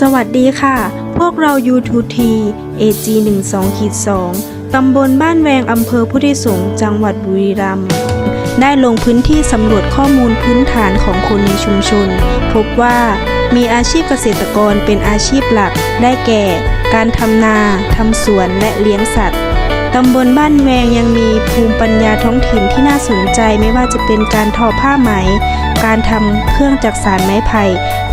สวัสดีค่ะ พวกเรา U2T AG 1 2ขีด2ตำบลบ้านแวงอำเภอพุทธิสงฆ์จังหวัดบุรีรัมย์ได้ลงพื้นที่สำรวจข้อมูลพื้นฐานของคนในชุมชน พบว่ามีอาชีพเกษตรกรเป็นอาชีพหลัก ได้แก่ การทำนา ทำสวนและเลี้ยงสัตว์ ตำบลบ้านแวงยังมีภูมิปัญญาท้องถิ่นที่น่าสนใจไม่ว่าจะเป็นการทอผ้าไหม การทำเครื่องจักสานไม้ไผ่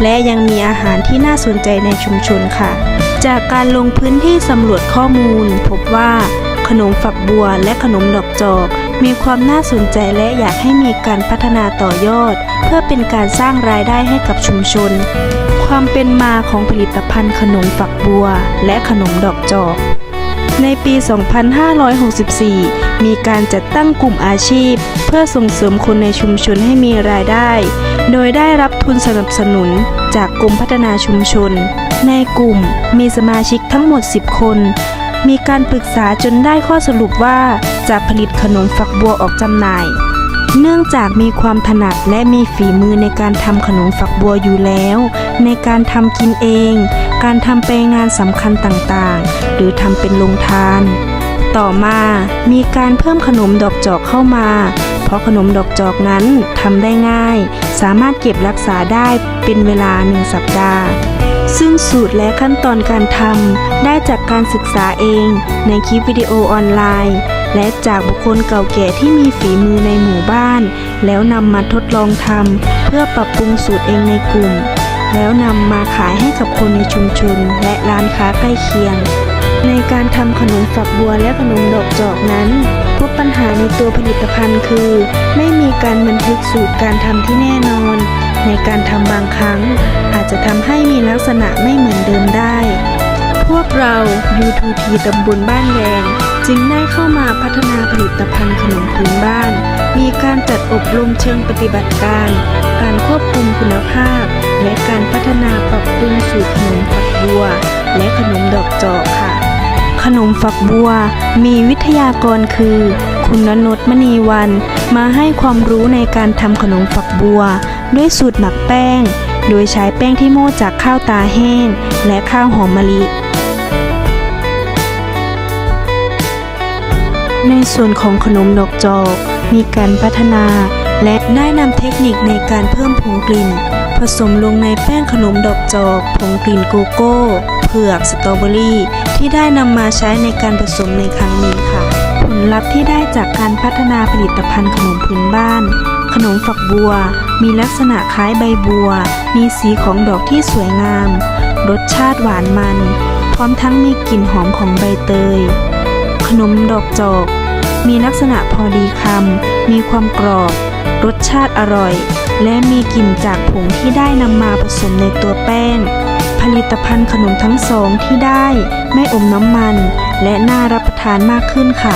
และยังมีอาหารที่น่าสนใจในชุมชนค่ะ จากการลงพื้นที่สำรวจข้อมูล พบว่าขนมฝักบัวและขนมดอกจอก มีความน่าสนใจและอยากให้มีการพัฒนาต่อยอด เพื่อเป็นการสร้างรายได้ให้กับชุมชน ความเป็นมาของผลิตภัณฑ์ขนมฝักบัวและขนมดอกจอก ในปี 2564 มีการจัดตั้งกลุ่มอาชีพ เพื่อส่งเสริมคนในชุมชนให้มีรายได้ โดยได้รับทุนสนับสนุนจากกรมพัฒนาชุมชน ในกลุ่มมีสมาชิกทั้งหมด 10 คน มีการปรึกษาจนได้ข้อสรุปว่าจะผลิตขนมฝักบัวออกจำหน่าย เนื่องจากมีความถนัดและมีฝีมือในการทำขนมฝักบัวอยู่แล้ว ในการทำกินเอง การทำไปงานสำคัญต่างๆ หรือทำเป็นโรงทาน ต่อมามีการเพิ่มขนมดอกจอกเข้ามา เพราะขนมดอกจอกนั้นทำได้ง่าย สามารถเก็บรักษาได้เป็นเวลาหนึ่งสัปดาห์ ซึ่งสูตรและขั้นตอนการทำได้จากการศึกษาเองในคลิปวิดีโอออนไลน์ และจากบุคคลเก่าแก่ที่มีฝีมือในหมู่บ้าน แล้วนำมาทดลองทำเพื่อปรับปรุงสูตรเองในกลุ่ม แล้วนำมาขายให้กับคนในชุมชนและร้านค้าใกล้เคียง ในการทำขนมฝักบัวและขนมดอกจอกนั้นพบปัญหาในตัวผลิตภัณฑ์คือ ไม่มีการบันทึกสูตรการทำที่แน่นอน ในการทำบางครั้ง อาจจะทำให้มีลักษณะไม่เหมือนเดิมได้ พวกเรา U2T ตำบลบ้านแวงจึงได้เข้ามาพัฒนาผลิตภัณฑ์ขนมพื้นบ้าน การจัดอบรมเชิงปฏิบัติการ การควบคุมคุณภาพ และการพัฒนาปรับปรุงสูตรขนมฝักบัว และขนมดอกจอกค่ะ ขนมฝักบัว มีวิทยากรคือ คุณนนท์มณีวัน มาให้ความรู้ในการทำขนมฝักบัว ด้วยสูตรหมักแป้ง โดยใช้แป้งที่โม่จากข้าวตาแห้ง และข้าวหอมมะลิ ในส่วนของขนมดอกจอกมีการพัฒนาและได้นำเทคนิคในการเพิ่มผงกลิ่น ผสมลงในแป้งขนมดอกจอกผงกลิ่นโกโก้ เผือกสตรอเบอรี่ ที่ได้นำมาใช้ในการผสมในครั้งนี้ค่ะ ผลลัพธ์ที่ได้จากการพัฒนาผลิตภัณฑ์ขนมพื้นบ้าน ขนมฝักบัว มีลักษณะคล้ายใบบัว มีสีของดอกที่สวยงาม รสชาติหวานมัน พร้อมทั้งมีกลิ่นหอมของใบเตย ขนมดอกจอก มีลักษณะพอดีคำ มีความกรอบ รสชาติอร่อย และมีกลิ่นจากผงที่ได้นำมาผสมในตัวแป้ง ผลิตภัณฑ์ขนมทั้งสองที่ได้ ไม่อมน้ำมัน และน่ารับประทานมากขึ้นค่ะ